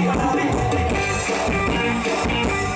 Thank you.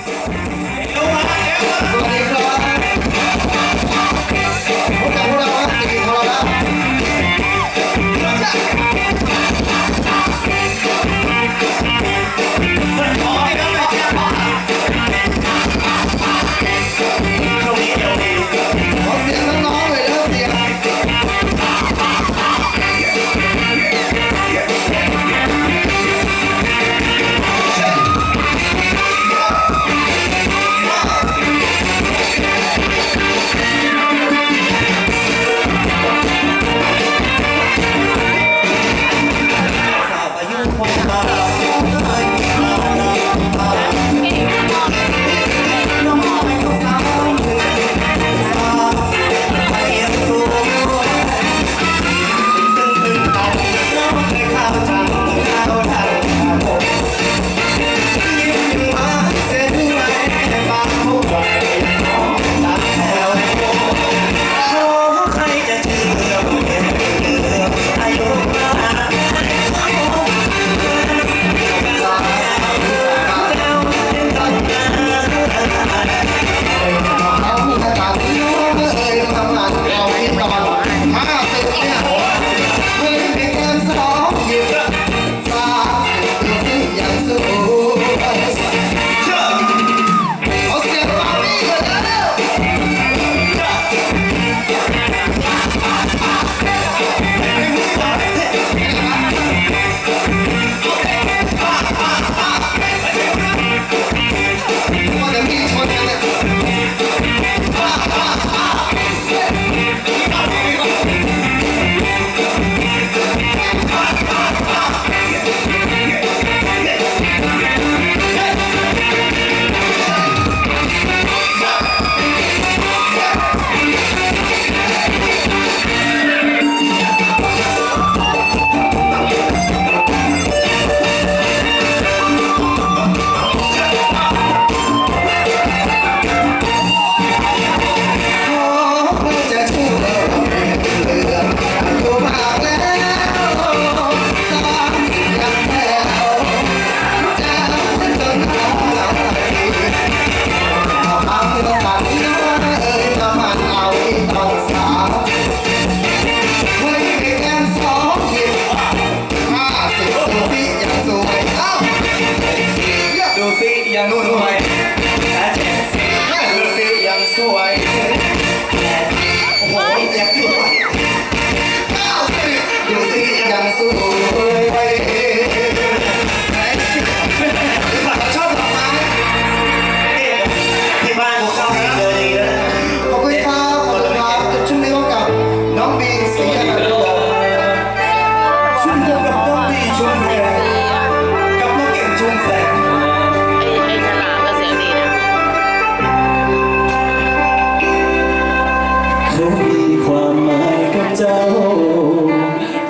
คงมีความหมายกับเจ้า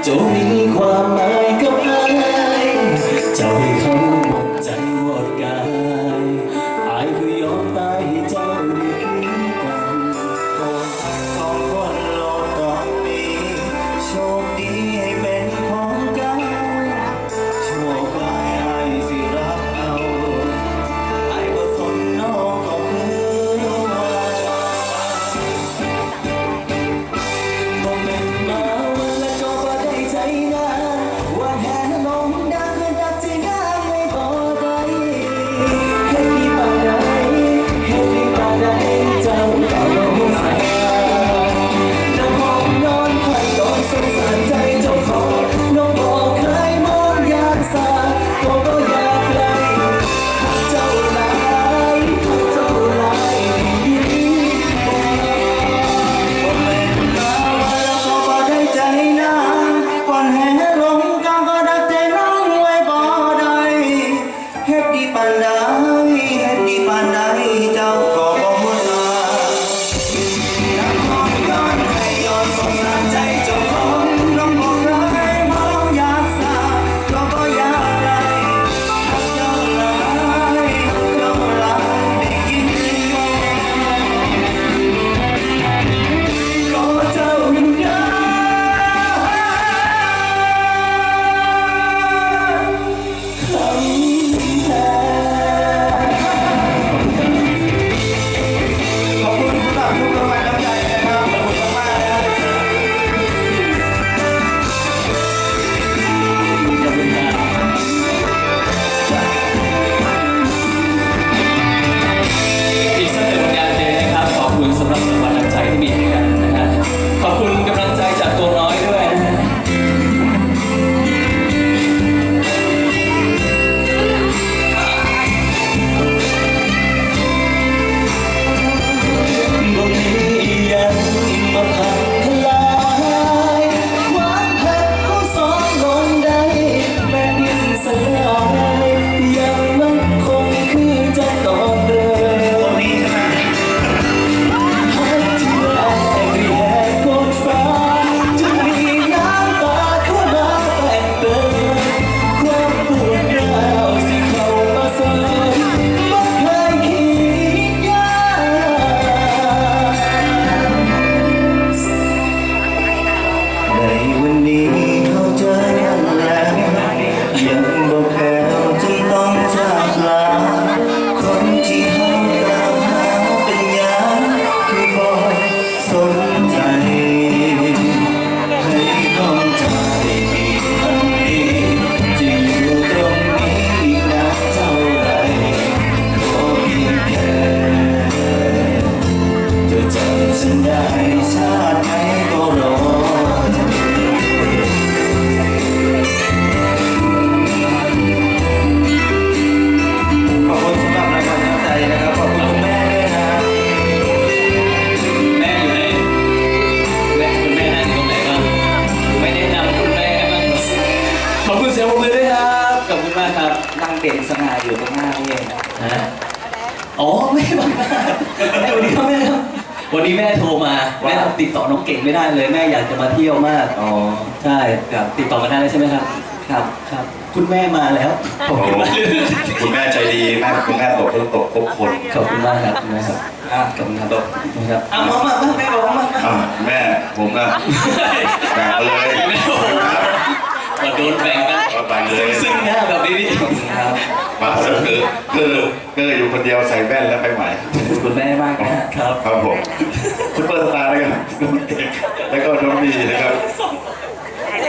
จง นั่งเด่นสง่าอยู่ตรงหน้านี่เองฮะอ๋อแม่บังหน้าแม่สวัสดีครับแม่ครับวันนี้แม่โทรมาแม่ติดต่อน้องเก่งไม่ได้เลยแม่อยากจะมาเที่ยวมากอ๋อใช่ครับติดต่อกันได้เลยใช่ไหมครับ ครับครับ คุณแม่มาแล้วขอบคุณมากเลยคุณแม่ใจดีมากคุณแม่ตกต้องตกครบคนขอบคุณมากครับคุณแม่ครับอะขอบคุณครับขอบคุณครับอะมามามาแม่บอกว่ามามาอะแม่ผมนะแบ่งเอาเลยครับมาโดนแบ่งกันเอาไปเลย ซึ่งหน้าแบบนี้นี่ ครับ มาแล้วคือคือคืออยู่คนเดียวใส่แว่นแล้วไปไหวขอบคุณคุณแม่มากนะฮะครับ ครับผมซุปเปอร์สตาร์นะครับน้องเอกแล้วก็น้องบีนะครับถ่ายไหน